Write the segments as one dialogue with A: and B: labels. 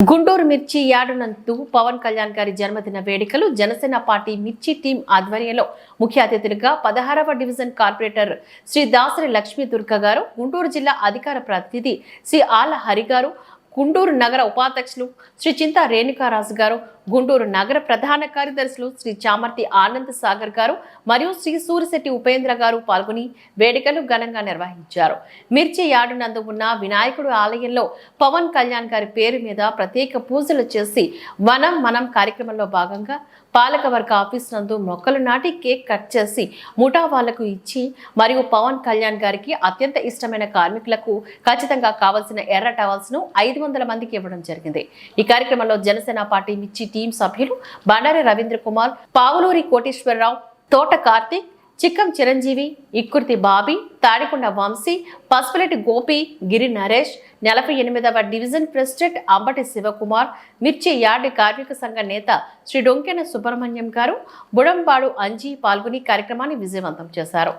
A: గుంటూరు మిర్చి యాడునందు పవన్ కళ్యాణ్ గారి జన్మదిన వేడుకలు జనసేన పార్టీ మిర్చి టీం ఆధ్వర్యంలో ముఖ్య అతిథులుగా పదహారవ డివిజన్ కార్పొరేటర్ శ్రీ దాసరి లక్ష్మీ దుర్గ గారు గుంటూరు జిల్లా అధికార ప్రతినిధి శ్రీ ఆల హరి గారు గుంటూరు నగర ఉపాధ్యక్షులు శ్రీ చింతా రేణుకారాజు గారు గుంటూరు నగర ప్రధాన కార్యదర్శులు శ్రీ చామర్తి ఆనంద్ సాగర్ గారు మరియు శ్రీ సూరిశెట్టి ఉపేంద్ర గారు పాల్గొని వేడుకలు ఘనంగా నిర్వహించారు. మిర్చి యార్డు నందు ఉన్న వినాయకుడు ఆలయంలో పవన్ కళ్యాణ్ గారి పేరు మీద ప్రత్యేక పూజలు చేసి వనం మనం కార్యక్రమంలో భాగంగా పాలకవర్గ ఆఫీస్ నందు మొక్కలు నాటి కేక్ కట్ చేసి ముఠా వాళ్ళకు ఇచ్చి మరియు పవన్ కళ్యాణ్ గారికి అత్యంత ఇష్టమైన కార్మికులకు ఖచ్చితంగా కావాల్సిన ఎర్ర టవల్స్ను ఐదు వందల మందికి ఇవ్వడం జరిగింది. ఈ కార్యక్రమంలో జనసేన పార్టీ మిర్చి టీం సభ్యులు బండారి రవీంద్ర కుమార్ పావులూరి కోటేశ్వరరావు తోట కార్తీక్ చిక్కం చిరంజీవి ఇక్కుర్తి బాబీ తాడికొండ వంశీ పసుపులెటి గోపి గిరి నరేష్ నలభై ఎనిమిదవ డివిజన్ ప్రెసిడెంట్ అంబటి శివకుమార్ మిర్చి యార్డ్ కార్మిక సంఘ నేత శ్రీ డొంకెన సుబ్రహ్మణ్యం గారు బుడంబాడు అంజీ పాల్గొని కార్యక్రమాన్ని విజయవంతం చేశారు.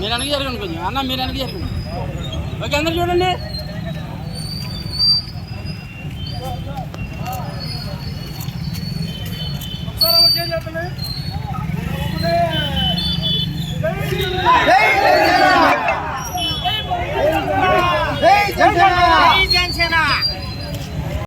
B: మీరు వెనక్కి జరగండి కొంచెం. అన్న మీరు వెనక్కి జరగండి. ఓకే అందరు చూడండి.
C: జై